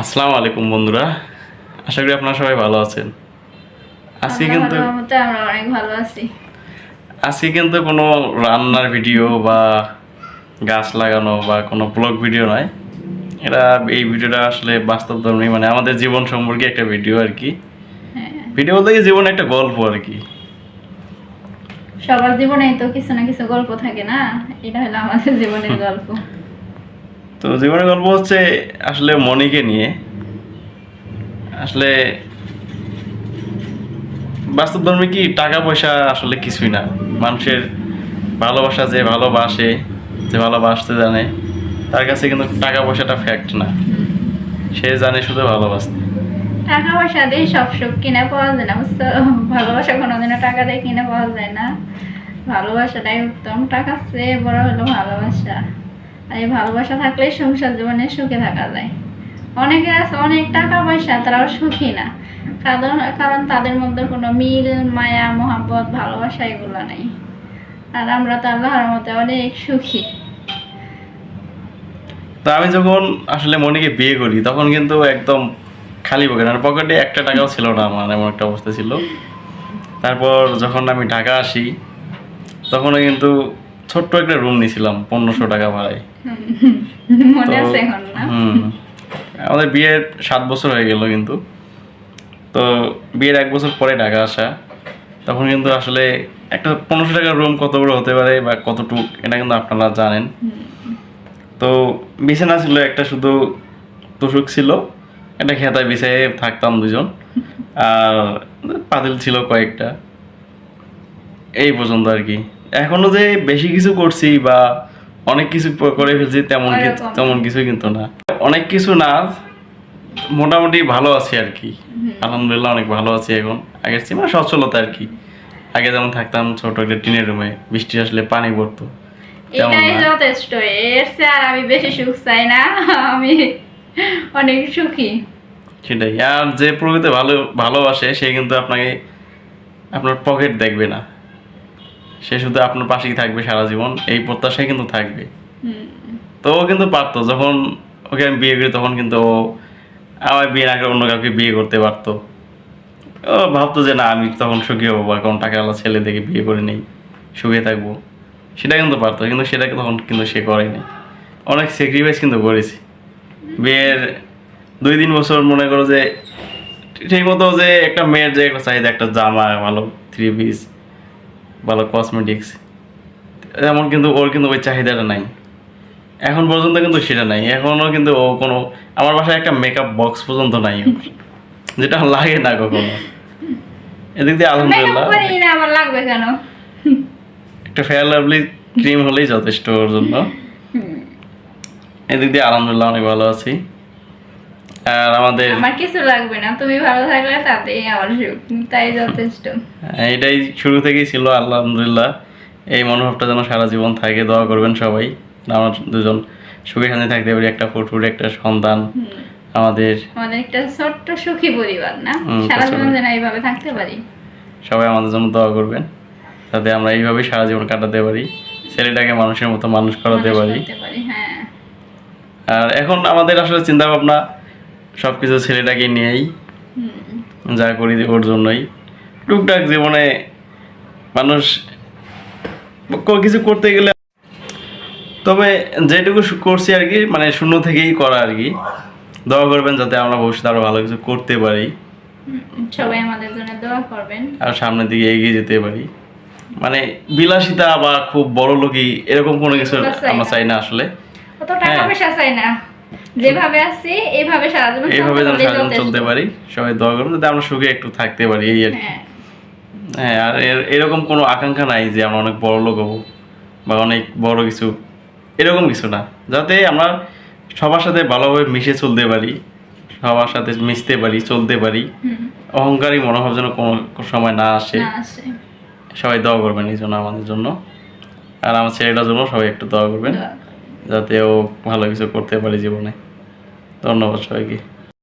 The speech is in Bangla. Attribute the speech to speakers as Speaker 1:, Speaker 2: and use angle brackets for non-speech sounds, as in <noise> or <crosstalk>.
Speaker 1: আসসালামু আলাইকুম বন্ধুরা। আশা করি আপনারা সবাই ভালো আছেন। আজকে কিন্তু
Speaker 2: আমরা অনেক ভালো আছি।
Speaker 1: আজকে কিন্তু কোনো রান্নার ভিডিও বা গাছ লাগানো বা কোনো ব্লগ ভিডিও নয়। এটা এই ভিডিওটা আসলে বাস্তব ধর্মী মানে আমাদের জীবন সম্পর্কে একটা ভিডিও আর কি।
Speaker 2: হ্যাঁ।
Speaker 1: ভিডিও বলতে কি জীবনে একটা গল্প আর কি।
Speaker 2: সবার জীবনে তো কিছু না কিছু গল্প থাকে না? এটা হলো আমাদের জীবনের গল্প।
Speaker 1: তো জীবনের গল্প হচ্ছে আসলে মনিকে নিয়ে। আসলে বাস্তব ধর্মে কি টাকা পয়সা আসলে কিছুই না। মানুষের ভালোবাসা যে ভালোবাসে, যে ভালোবাসতে জানে, তার কাছে কিন্তু টাকা পয়সাটা ফ্যাক্ট না। সে জানে শুধু ভালোবাসতে।
Speaker 2: টাকা পয়সা দিয়ে সব সুখ কিনে পাওয়া যায় না, বুঝছ? ভালোবাসা কোনোদিনও টাকা দিয়ে কিনে পাওয়া যায় না। ভালোবাসাটাই উত্তম। টাকা বড় হলো ভালোবাসা। আর এই ভালোবাসা থাকলে সংসার জীবনে সুখে থাকা যায়। অনেকে আছে, অনেক টাকা পয়সা, তারাও সুখী না। কারণ কারণ তাদের মধ্যে কোনো মিল, মায়া, মহাব্বত, ভালোবাসা এগুলো নেই। আর আমরা তো আল্লাহর মতে অনেক সুখী।
Speaker 1: তো আমি যখন আসলে মনিকে বিয়ে করি, তখন কিন্তু একদম খালি পকেট আর পকেটে একটা টাকাও ছিল না আমার, এমন একটা অবস্থা ছিল। তারপর যখন আমি ঢাকা আসি, তখনও কিন্তু ছোট্ট একটা রুম নিয়েছিলাম পনেরোশো টাকা ভাড়ায়।
Speaker 2: মনে
Speaker 1: তো-
Speaker 2: আছে এখন না?
Speaker 1: হুম। আমাদের বিয়ের সাত বছর হয়ে গেল কিন্তু। তো বিয়ের এক বছর পরে ঢাকা আসা। তখন কিন্তু আসলে একটা পনেরোশো টাকার রুম কত বড় হতে পারে বা কতটুক এটা কিন্তু আপনারা জানেন। তো বিছানা ছিল একটা শুধু তোষক ছিল। একটা খেতায় বিছায় থাকতাম দুজন। আর পাতিল ছিল কয়েকটা। এই পর্যন্ত আর কি। এখনও যে বেশি কিছু করছি বা অনেক কিছু করে ফেলছি তেমন কি- তেমন। কিছু কিন্তু না। অনেক কিছু না মোটামুটি ভালো আছি আর কি। আলহামদুলিল্লাহ অনেক ভালো আছি এখন। আগের চেয়ে মানে সচ্ছলতা আর কি। আগে যেমন থাকতাম ছোট একটা টিনের রুমে বৃষ্টি আসলে পানি পড়তো।
Speaker 2: এটাই। যথেষ্ট। এর আর আমি বেশি সুখ চাই না। <laughs> আমি অনেক সুখী।
Speaker 1: সেটাই। আর যে প্রকৃতি ভালো ভালোবাসে সে কিন্তু আপনাকে আপনার পকেট দেখবে না। সে শুধু আপনার পাশেই থাকবে সারা জীবন, এই প্রত্যাশায় কিন্তু থাকবে। তো ও কিন্তু পারতো, যখন ওকে আমি বিয়ে করি তখন কিন্তু ও আমার বিয়ে না করে অন্য কাউকে বিয়ে করতে পারতো। ও ভাবতো যে না, আমি তখন সুখী হব বা কোন টাকাওয়ালা ছেলে দেখে বিয়ে করে নেই, সুখে থাকব। সেটা কিন্তু পারতো, কিন্তু সেটাকে তখন কিন্তু সে করেনি অনেক স্যাক্রিফাইস কিন্তু করেছি। বিয়ের দুই তিন বছর মনে করো যে ঠিক মতো যে একটা মেয়ের যে একটা চাহিদা, একটা জামা, ভালো থ্রি পিস ভালো কসমেটিক্স এমন কিন্তু ওর কিন্তু ওই চাহিদাটা নাই। এখন পর্যন্ত কিন্তু সেটা নাই। এখনও কিন্তু ও কোনো আমার বাসায় একটা মেকআপ বক্স পর্যন্ত নাই যেটা লাগে না কখনো। এদিক দিয়ে আলহামদুলিল্লাহ।
Speaker 2: আমার লাগবে কেন?
Speaker 1: একটা ফেয়ার লাভলি ক্রিম হলেই যথেষ্ট ওর জন্য। এদিক দিয়ে আলহামদুলিল্লাহ অনেক ভালো আছি। আর আমাদের
Speaker 2: আমার কিছু লাগবে না তুমি ভালো থাকলে তাতেই আমার সুখ তাই যথেষ্ট।
Speaker 1: এটাই শুরু থেকেই ছিল আলহামদুলিল্লাহ। এই মনোভাবটা যেন সারা জীবন থাকে দোয়া করবেন সবাই। আমার দুজন সুখে শান্তি থাকতে পারি একটা ফুটফুট একটা সন্তান আমাদের।
Speaker 2: আমাদের একটা ছোট্ট সুখী পরিবার না? সারা জীবন যেন এইভাবে থাকতে পারি।
Speaker 1: সবাই আমাদের জন্য দোয়া করবেন যাতে আমরা এইভাবেই সারা জীবন কাটাতে পারি ছেলেটাকে মানুষের মতো মানুষ করাতে পারি।
Speaker 2: করতে পারি হ্যাঁ।
Speaker 1: আর এখন আমাদের আসলে চিন্তা ভাবনা সব কিছু ছেলেটাকে নিয়েই। যা করি ওর জন্যই টুকটাক জীবনে মানুষ কিছু করতে গেলে তবে যেটুকু করছি আর কি মানে শূন্য থেকেই করা আর কি দোয়া করবেন যাতে আমরা ভবিষ্যতে আরও ভালো কিছু করতে পারি
Speaker 2: সবাই আমাদের জন্য দোয়া করবেন
Speaker 1: আর সামনের দিকে এগিয়ে যেতে পারি মানে বিলাসিতা বা খুব বড় লোকই এরকম কোনো কিছু আমরা। চাই না আসলে
Speaker 2: টাকা
Speaker 1: হ্যাঁ।
Speaker 2: পয়সা চাই না যেভাবে আছি এইভাবে সারা জীবন
Speaker 1: এইভাবে যেন সারাদিন
Speaker 2: যথেষ্ট।
Speaker 1: চলতে পারি। সবাই দোয়া করবেন যাতে আমরা সুখে একটু থাকতে পারি এই আর
Speaker 2: হ্যাঁ।
Speaker 1: হ্যাঁ আর এর- এরকম কোনো আকাঙ্ক্ষা নাই যে আমরা অনেক বড় লোক হব বা অনেক বড় কিছু এরকম কিছু না। যাতে আমরা সবার সাথে ভালোভাবে মিশে চলতে পারি সবার সাথে মিশতে পারি চলতে পারি। অহংকারী মনোভাব যেন কোনো সময় না আসে। সবাই দোয়া করবেন এই জন্য আমাদের জন্য। আর আমার ছেলেটার জন্য সবাই একটু
Speaker 2: দোয়া করবেন।
Speaker 1: যাতে ও ভালো কিছু করতে পারে জীবনে। ধন্যবাদ সবাইকে।